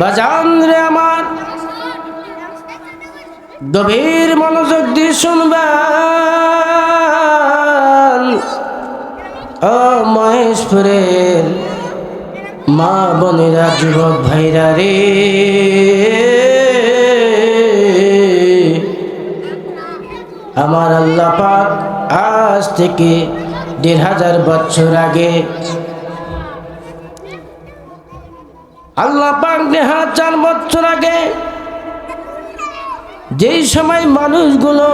বাজান রে আমার। গভীর মনোযোগ দিয়ে শুনবেন। ও মহেশপুরের মা বোনেরা, যুবক ভাইরা রে। আমার আল্লাহ পাক আজ থেকে দেড় হাজার বছর আগে আল্লাহ পাক দেড় হাজার বছর আগে, যেই সময় মানুষগুলো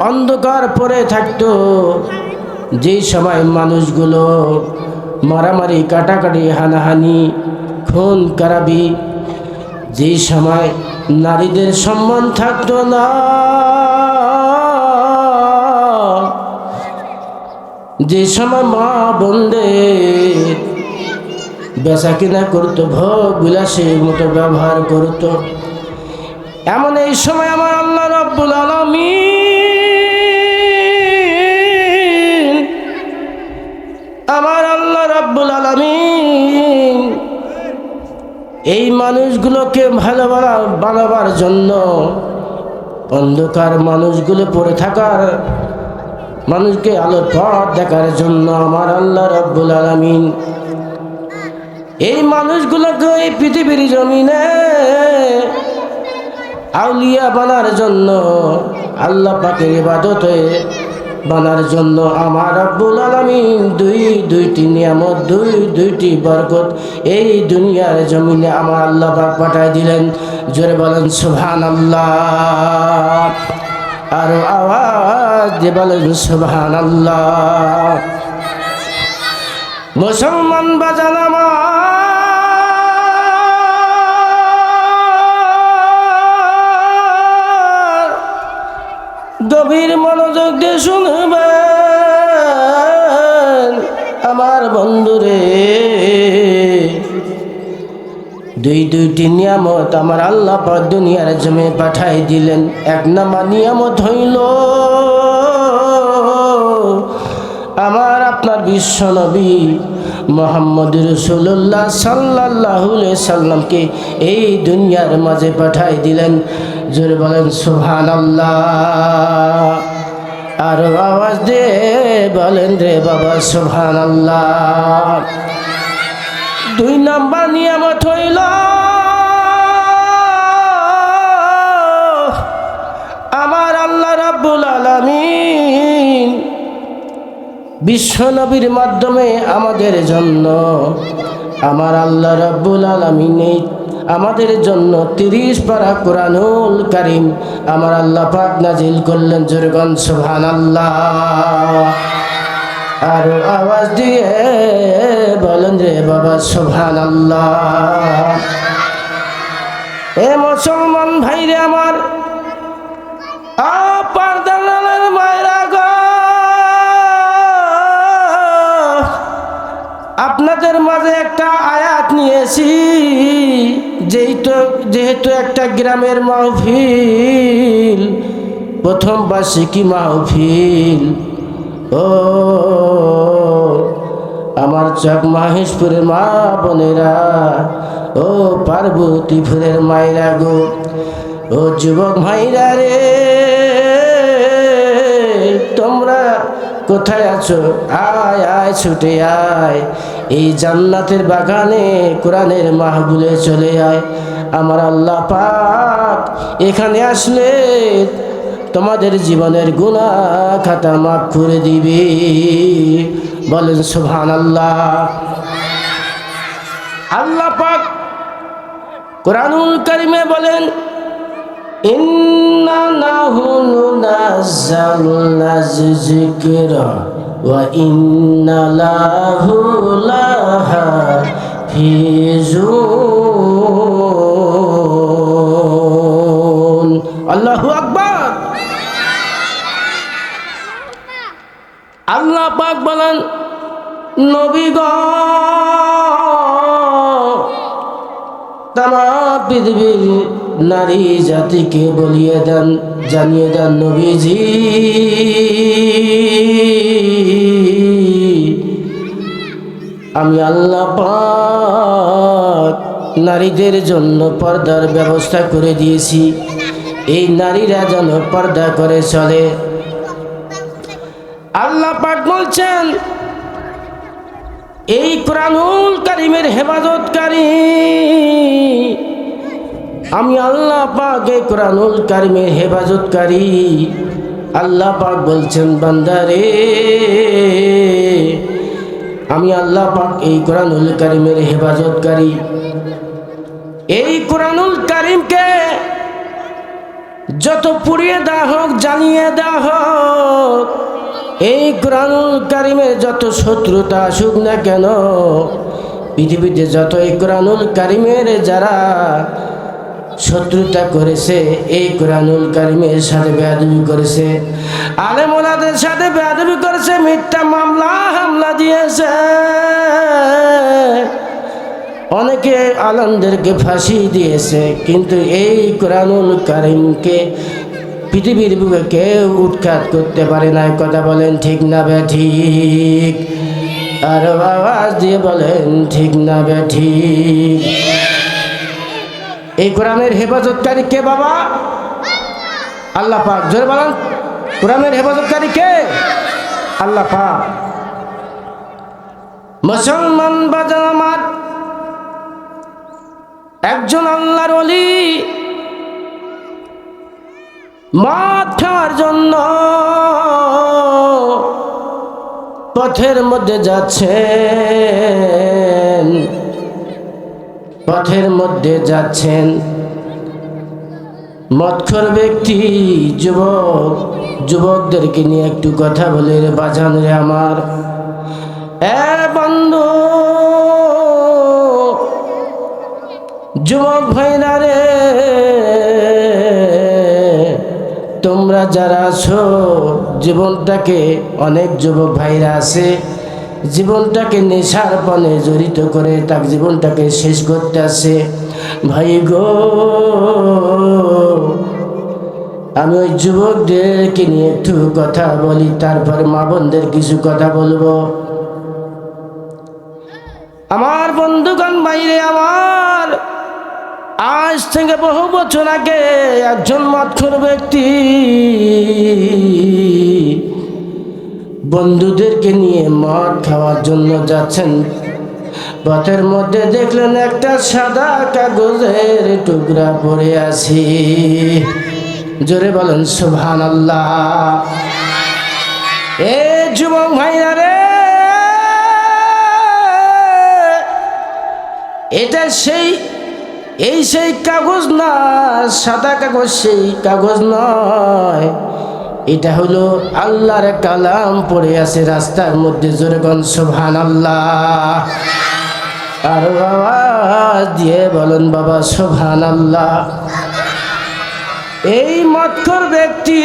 অন্ধকার পরে থাকতো, যেই সময় মানুষগুলো মারামারি, কাটাকাটি, হানাহানি, খুন, কারাবি, যেই সময় নারীদের সম্মান থাকতো না যে সময় মা বন্দে বেচা কিনা করতো ভোগ বিলাসের মতো ব্যবহার করতো। এমন এই সময় আমার আল্লাহ রব্বুল আলমিন, আমার আল্লাহ রব্বুল আলমিন এই মানুষগুলোকে ভালো বানাবার জন্য অন্ধকার মানুষগুলো পড়ে থাকার, মানুষকে আলোর পথ দেখার জন্য আমার আল্লাহ রব্বুল আলমিন এই মানুষগুলোকে এই পৃথিবীর জমিনে আউলিয়া বানার জন্য, আল্লাহ পাকের ইবাদতে বানার জন্য আমার আব্বুল আলমিন দুই, দুইটি নিয়ামত, দুই, দুইটি বরকত এই দুনিয়ার জমিনে আমার আল্লাহ পাক পাঠায় দিলেন। জোরে বলেন সুবহান আল্লাহ আরও আওয়াজ দিয়ে বলেন সুবহান আল্লাহ মুসলমান বাজান গভীর মনোযোগ দিয়ে শুনবেন আমার বন্ধুরে। দুই দুইটি নিয়ামত আমার আল্লাহ দুনিয়ার জমে পাঠাই দিলেন। এক নামা নিয়ামত হইল আমার আপনার বিশ্ব নবী মোহাম্মদ রসুল্লাহ সাল্লাহ সাল্লামকে এই দুনিয়ার মাঝে পাঠাই দিলেন। জোরে বলেন সুহান আল্লাহ আর আওয়াজ দে বলেন রে বাবা সুহান আল্লাহ দুই নাম্বার নিয়ামত হইল, আমার আল্লাহ রাব্বুল বিশ্ব নবীর মাধ্যমে আমাদের জন্য। আমার আল্লাহ রাব্বুল আলামিন আমাদের জন্য তিরিশ পারা কোরআনুল কারিম আমার আল্লাহ পাক নাজিল করলেন জোরগন সুবহান আল্লাহ আর আওয়াজ দিয়ে বলেন রে বাবা সুবহান আল্লাহ এ মুসলমান ভাইরে আমার আপনাদের মাঝে একটা আয়াত নিয়েছি যেই তো যেহেতু একটা গ্রামের মাহফিল, প্রথম বার্ষিকী মাহফিল। ও, আমার চক মাহেশপুরের মা বোনেরা, ও পার্বতীপুরের মায়েরা গো, ও যুবক ভাইরা রে, তোমরা কোথায় আছো? আয় আয়, ছুটে আয়। এই জান্নাতের বাগানে, কোরআনের মাহবুলে চলে আয়। আমার আল্লাহ পাক এখানে আসলে তোমাদের জীবনের গুণা খাতা মাফ করে দিবে। বলেন সুবহান আল্লাহ আল্লাহ পাক কোরআনুল কারিমে বলেন আল্লাহু পাক বলেন নবী গো তামা পৃথিবীর নারী জাতিকে বলিয়ে দেন, জানিয়ে দেন নবীজি। আমি আল্লাহ পাক নারীদের জন্য পর্দার ব্যবস্থা করে দিয়েছি। এই নারীরা যেন পর্দা করে চলে। আল্লাহ পাক বলছেন, এই কোরআনুল কারিমের হেফাজতকারী আমি আল্লাহ পাক কোরআনুল কারিমের হেফাজতকারী। আল্লাহ পাক বলছেন, বান্দারে, আমি আল্লাহ পাক এই কোরআনুল কারিমের হেফাজতকারী। এই কোরআনুল কারিমকে যত পুড়িয়ে দেওয়া হোক, জ্বালিয়ে দেওয়া হোক, এই কোরআনুল কারিমের যত শত্রুতা আসুক না কেন, পৃথিবীতে যত এই কোরআনুল কারিমের যারা শত্রুতা করেছে, এই কোরআনুল কারিমের সাথে বেয়াদবি করেছে। আলেমোলাদের সাথে বেয়াদবি করেছে, মিথ্যা মামলা, হামলা দিয়েছে। অনেকে আলমদেরকে ফাঁসি দিয়েছে, কিন্তু এই কোরআনুল কারিমকে পৃথিবীর বুকে কেউ উৎখাত করতে পারে না। কথা বলেন ঠিক না বে ঠিক? আর আওয়াজ দিয়ে বলেন ঠিক না বে ঠিক? এই কোরআনের হেফাজতকারী কে বাবা? আল্লাহ পাক। জোরে বলেন, কোরআনের হেফাজতকারী কে? আল্লাহ পাক। মুসলমান বাজান আমার, একজন আল্লাহর অলি মদ খাওয়ার জন্য পথের মধ্যে যাচ্ছেন। পথের মধ্যে যাচ্ছেন। মৎখর ব্যক্তি, যুবক, যুবকদেরকে নিয়ে একটু কথা বলে রে বাজান রে আমার। এ বন্ধু, যুবক ভাইরা রে, তোমরা যারা আছো, জীবনটাকে অনেক যুবক ভাইরা আছে। জীবনটাকে নেশার পণে জড়িত করে, তার জীবনটাকে শেষ করতে আসে। ভাই গো, আমি ওই যুবকদেরকে নিয়ে একটু কথা বলি, তারপরে মা বোনদের কিছু কথা বলব। আমার বন্ধুগণ বাইরে আমার, আজ থেকে বহু বছর আগে একজন মৎখর ব্যক্তি বন্ধুদেরকে নিয়ে মদ খাওয়ার জন্য যাচ্ছেন। পথের মধ্যে দেখলেন একটা সাদা কাগজের টুকরা পড়ে আছি। জোরে বলেন সুবহান আল্লাহ এ যুবক ভাইরা রে! এটা সেই, এই সেই কাগজ না, সাদা কাগজ সেই কাগজ নয়। এটা হলো আল্লাহর কালাম পড়ে আছে রাস্তার মধ্যে জোরেগন সোভান আল্লাহ আর আওয়াজ দিয়ে বলেন, বাবা সোভান আল্লাহ এই মৎকর ব্যক্তি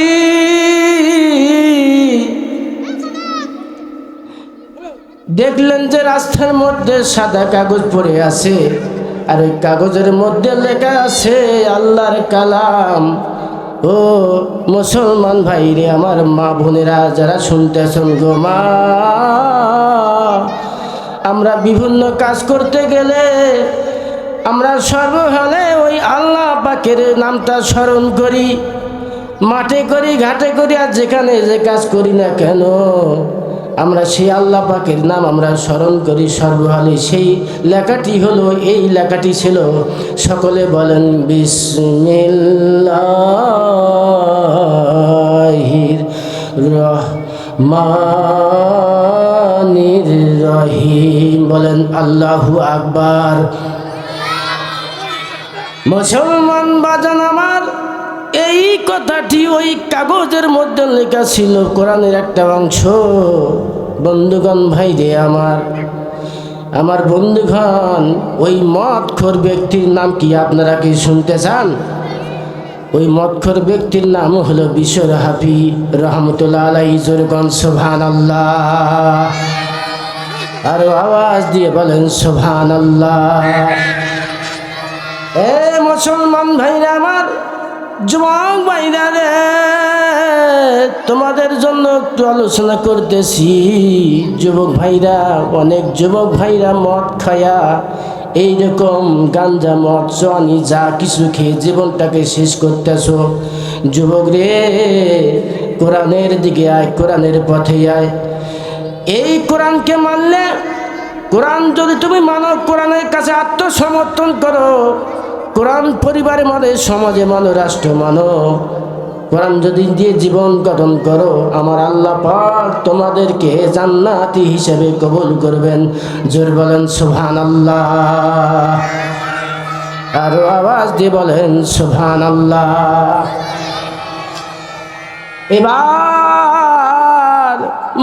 দেখলেন যে রাস্তার মধ্যে সাদা কাগজ পড়ে আছে, আর ওই কাগজের মধ্যে লেখা আছে, আল্লাহর কালাম। ও মুসলমান ভাইরে, আমার মা বোনেরা যারা শুনতেছেন গো মা, আমরা বিভিন্ন কাজ করতে গেলে আমরা সর্বহালে ওই আল্লাহ পাকের নামটা স্মরণ করি, মাঠে করি, ঘাটে করি, আর যেখানে যে কাজ করি না কেন? আমরা সেই আল্লাহ পাকের নাম আমরা স্মরণ করি সর্বহালে সেই লেখাটি হলো, এই লেখাটি ছিল, সকলে বলেন, বিসমিল্লাহির রহমানির রহিম। বলেন, আল্লাহু আকবার। মুসলমান বাজান কথাটি ওই কাগজের মধ্যে লেখা ছিল, কোরআনের একটা অংশ। বন্ধুগণ ভাই রে আমার আমার বন্ধুগণ, ওই মদখোর ব্যক্তির নাম কি আপনারা কি শুনতে চান? ওই মদখোর ব্যক্তির নাম হলো বিশ্বর হাফি রহমতুল্লাহ সোভান আল্লাহ আর আওয়াজ দিয়ে বলেন সোভান আল্লাহ এ মুসলমান ভাইরা আমার যুবক ভাইরা রে তোমাদের জন্য একটু আলোচনা করতেছি। যুবক ভাইরা, অনেক যুবক ভাইরা মদ খায়া এইরকম গাঞ্জা, মদ চনি যা কিছু খেয়ে জীবনটাকে শেষ করতেছ। যুবক রে, কোরআনের দিকে আয়, কোরআনের পথে আয়। এই কোরআনকে মানলে, কোরআন যদি তুমি মানো, কোরআনের কাছে আত্মসমর্থন করো। কোরআন পরিবারে মানে সমাজে মানো রাষ্ট্র মানো। কোরআন যদি দিয়ে জীবন গঠন করো, আমার আল্লাহ পাক তোমাদেরকে জান্নাতি হিসেবে কবুল করবেন। জোর বলেন সুবহান আল্লাহ আরও আওয়াজ দিয়ে বলেন সুবহান আল্লাহ এবার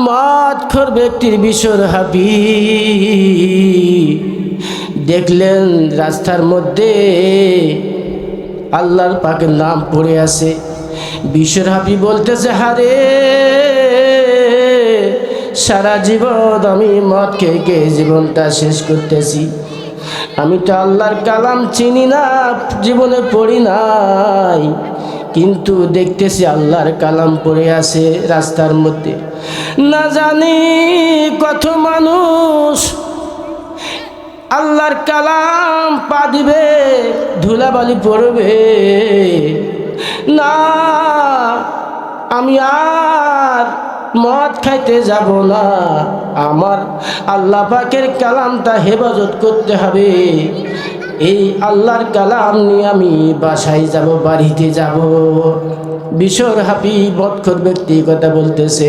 মদ খোর ব্যক্তির বিশ্বর হাবি দেখলেন রাস্তার মধ্যে আল্লাহর পাকের নাম পড়ে আছে। বিশ্বর হাবি বলতেছে, হারে, সারা জীবন আমি মদ খেয়ে খেয়ে জীবনটা শেষ করতেছি। আমি তো আল্লাহর কালাম চিনি না, জীবনে পড়ি নাই, কিন্তু দেখতেছি আল্লাহর কালাম পড়ে আছে রাস্তার মধ্যে। না জানি কত মানুষ আল্লাহর কালাম পা দিবে, ধুলাবালি পড়বে। না, আমি আর মদ খাইতে যাব না। আমার আল্লাহ পাকের কালামটা হেফাজত করতে হবে। এই আল্লাহর কালাম নিয়ে আমি বাসায় যাব, বাড়িতে যাব। বিশ্বর হাপি মৎখর ব্যক্তি কথা বলতেছে।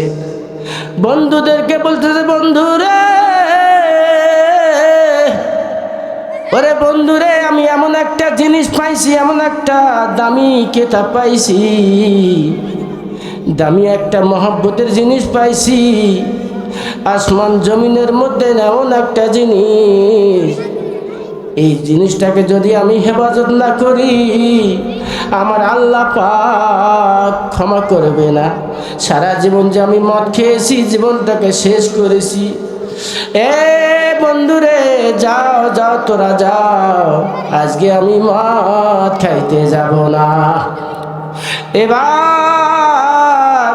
বন্ধুদেরকে বলতেছে, বন্ধুরে ওরে বন্ধুরে, আমি এমন একটা জিনিস পাইছি, এমন একটা দামি কেতাব পাইছি। দামি একটা মহব্বতের জিনিস পাইছি। আসমান জমিনের মধ্যে এমন একটা জিনিস। এই জিনিসটাকে যদি আমি হেফাজত না করি, আমার আল্লাহ পাক ক্ষমা করবে না। সারা জীবন যে আমি মদ খেয়েছি, জীবনটাকে শেষ করেছি। এ বন্ধুরে, যাও যাও, তোরা যাও। আজকে আমি মদ খাইতে যাব না। এবার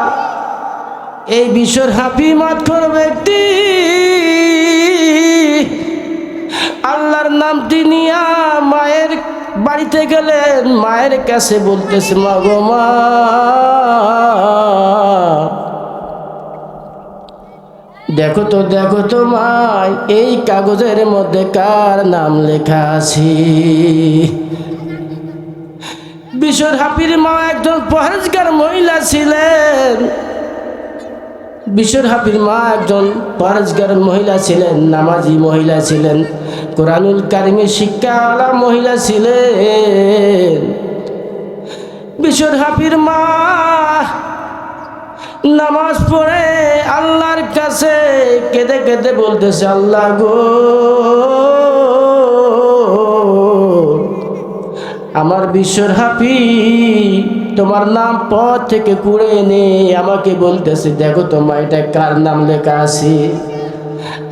এই বিশ্বর হাফি মত কোন ব্যক্তি, আল্লাহর নামটি মায়ের বাড়িতে গেলেন, মায়ের কাছে বলতেছে মা দেখো তো দেখো তো মাই এই কাগজের মধ্যে কার নাম লেখা আছে? বিশ্বর হাফির মা একজন পহেজগার মহিলা ছিলেন। বিশ্বর হাফির মা একজন পরেজগার মহিলা ছিলেন, নামাজি মহিলা ছিলেন, কোরআনুল কারিমের শিক্ষাওয়ালা মহিলা ছিলেন। বিশ্বর হাফির মা নামাজ পড়ে আল্লাহর কাছে কেঁদে কেঁদে বলতেছে, আল্লাহ গো, আমার বিশ্বর হাফি তোমার নাম পথ থেকে কুড়ে এনে আমাকে বলতেছে, দেখো তোমার এটা কার নাম লেখা আছে?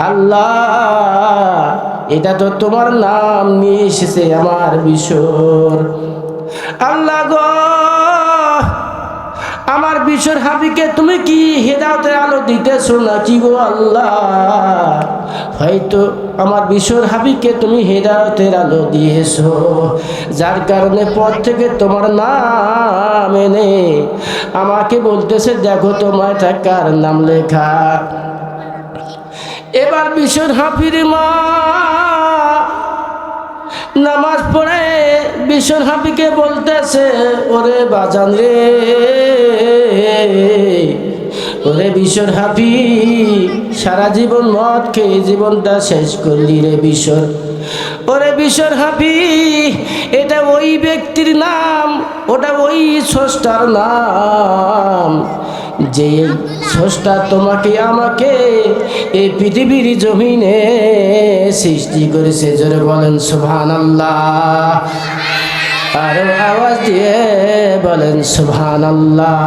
আল্লাহ, এটা তো তোমার নাম নিয়ে এসেছে আমার বিশ্বর। আল্লাহ গো আমার বিশ্বর হাবিকে তুমি কি হেদায়তের আলো দিতেছো নাকি গো আল্লাহ? হয়তো আমার বিশ্বর হাবিকে তুমি হেদায়তের আলো দিয়েছ। যার কারণে পর থেকে তোমার নাম এনে আমাকে বলতেছে, দেখো তোমার কার নাম লেখা? এবার বিশ্বর হাফির মা নামাজ পড়ে বিশ্বর হাফিকে বলতেছে, ওরে বাজান রে, ওরে বিশ্বর হাফি সারা জীবন মদ খেয়ে জীবনটা শেষ করলি রে বিশ্বর। ওরে বিশ্বর হাফি এটা ওই ব্যক্তির নাম, ওটা ওই স্রষ্টার নাম। যে স্রষ্টা তোমাকে, আমাকে এই পৃথিবীর জমিনে সৃষ্টি করেছে, জোরে বলেন সুবহান আল্লাহ আর আওয়াজ দিয়ে বলেন আল্লাহ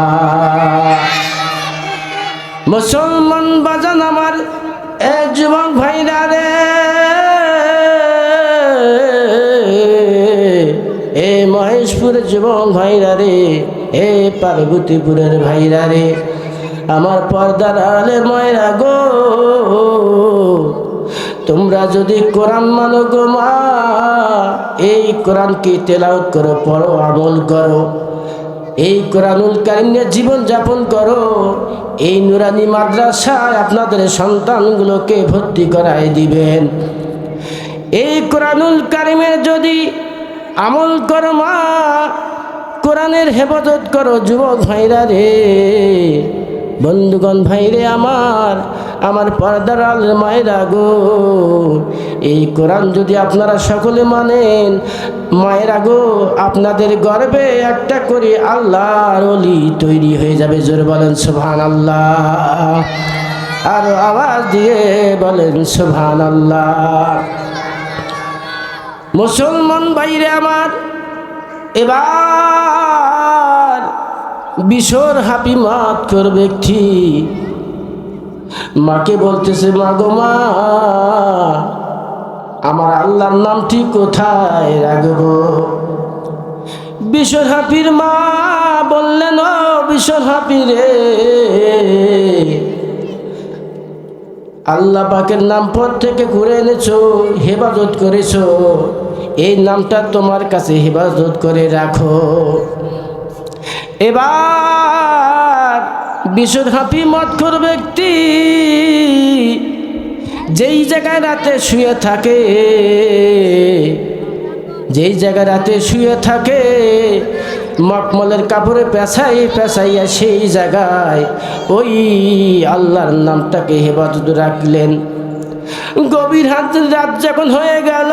মুসলমান বাজান আমার, এ যুবক ভাইরা রে। এ মহেশপুরের যুবক ভাইরা রে, এ পার্বতীপুরের ভাইরা রে। আমার পর্দার আড়ালের ময়রা গো তোমরা যদি কোরআন মানো গো মা, এই কোরআনকে তেলাওত করো, পড়ো, আমল করো। এই কোরআনুল কারিমে জীবন যাপন করো। এই নুরানি মাদ্রাসায় আপনাদের সন্তানগুলোকে ভর্তি করায় দিবেন। এই কোরআনুল কারিমের যদি আমল করো মা, কোরআনের হেফাজত করো, যুবক ভাইরা রে। বন্ধুগণ ভাইরে আমার আমার পর্দার আল মায়েরা গো এই কোরআন যদি আপনারা সকলে মানেন, মায়েরা গো আপনাদের গর্বে একটা করে আল্লাহর অলি তৈরি হয়ে যাবে। জোরে বলেন সুবহান আল্লাহ আর আওয়াজ দিয়ে বলেন সুবহান আল্লাহ মুসলমান ভাইরে আমার, এবার বিশর হাপি মাত করবে ব্যক্তি। মাকে বলতেছে, মা গো মা, আমার আল্লাহর নামটি কোথায় রাখব? বিশর হাপির মা বললেন, ও বিশর হাপি রে, আল্লাহ পাকের নাম পর থেকে ঘুরে এনেছো, হেফাজত করেছ। এই নামটা তোমার কাছে হেফাজত করে রাখো। এবার হাফি মৎখর ব্যক্তি যেই জায়গায় রাতে শুয়ে থাকে, যেই জায়গায় রাতে শুয়ে থাকে মকমলের কাপড়ে পেঁচাই পেঁচাইয়া সেই জায়গায় ওই আল্লাহর নামটাকে হেফাজত রাখলেন। গভীর হাত রাত যখন হয়ে গেল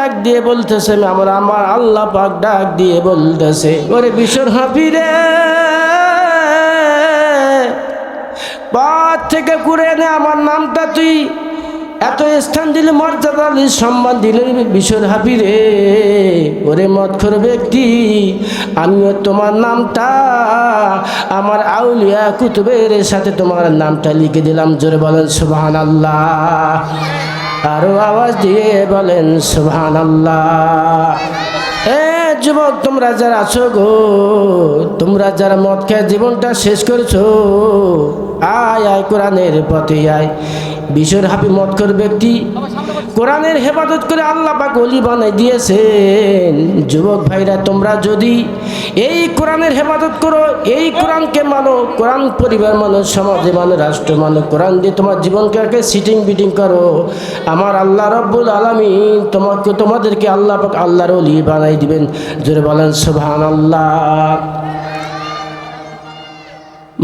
ডাক দিয়ে বলতেছে আমার আমার আল্লাহ পাক ডাক দিয়ে বলতেছে। ওরে বিশ্বর হাফিরে পাত থেকে কুড়ে এনে আমার নামটা তুই। এত স্থান দিলে মর্যাদা দিলি, সম্মান দিলে বিশ্বর হাফিরে। ওরে মত মৎখর ব্যক্তি, আমিও তোমার নামটা, আমার আউলিয়া কুতুবের সাথে তোমার নামটা লিখে দিলাম। জোরে বলেন সুবহান আল্লাহ আরও আওয়াজ দিয়ে বলেন সুহান আল্লাহ যুবক, তোমরা যারা আছো গো, তোমরা যারা মদ খেয়ে জীবনটা শেষ করেছ, আয় আয়, কোরআনের পথে আয়। বিশ্বর হাফি মৎকর ব্যক্তি কোরআনের হেফাজত করে আল্লাহ পাক অলি বানাই দিয়েছেন। যুবক ভাইরা, তোমরা যদি এই কোরআনের হেফাজত করো, এই কোরআনকে মানো, কোরআন পরিবার মানো, সমাজে মানো, রাষ্ট্র মানো, কোরআন দিয়ে তোমার জীবনকে সিটিং বিটিং করো। আমার আল্লাহ রব্বুল আলমী তোমাকে, তোমাদেরকে আল্লাহ পাক আল্লাহর অলি বানাই দিবেন। জোরে বলেন আল্লাহ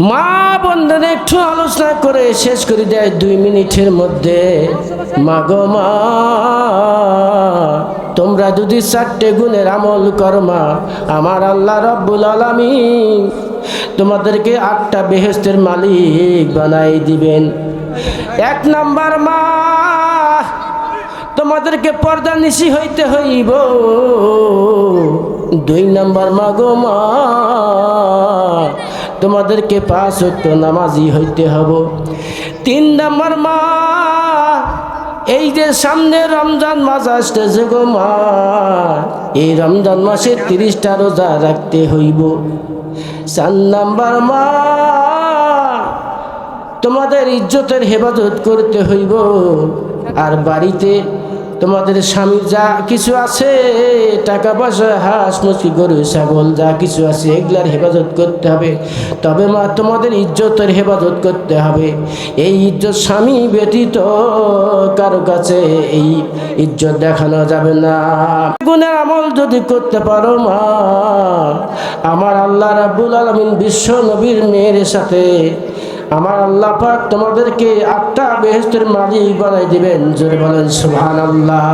মা বন্ধন একটু আলোচনা করে শেষ করে দেয় দুই মিনিটের মধ্যে। মা গো মা, তোমরা যদি চারটে গুণের আমল কর্মা আমার আল্লাহ রব্বুল আলমী তোমাদেরকে আটটা বেহেস্তের মালিক বানাই দিবেন। এক নাম্বার মা তোমাদেরকে পর্দা নিশি হইতে হইব। দুই নাম্বার, মা গো মা, তোমাদেরকে পাঁচ অক্ট নামাজি হইতে হব। তিন নাম্বার, মা, এই যে সামনে রমজান মাস আসতেছে গো মা, এই রমজান মাসে তিরিশটা রোজা রাখতে হইব। চার নাম্বার, মা, তোমাদের ইজ্জতের হেফাজত করতে হইব। আর বাড়িতে তোমাদের স্বামীর যা কিছু আছে, টাকা পয়সা, হাঁস, মুরগি, গরু, ছাগল, যা কিছু আছে, এগুলার হেফাজত করতে হবে। তবে মা, তোমাদের ইজ্জতের হেফাজত করতে হবে। এই ইজ্জত স্বামী ব্যতীত কারও কাছে এই ইজ্জত দেখানো যাবে না। গুণের আমল যদি করতে পারো মা, আমার আল্লাহ রাব্বুল আলমিন বিশ্ব নবীর মেয়ের সাথে আমার আল্লাহ পাক তোমাদেরকে আটটা বেহেস্তের মালিক বানাই দিবেন, জোরে বলেন সুহান আল্লাহ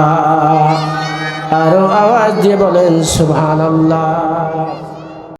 আরও আওয়াজ দিয়ে বলেন সুহান আল্লাহ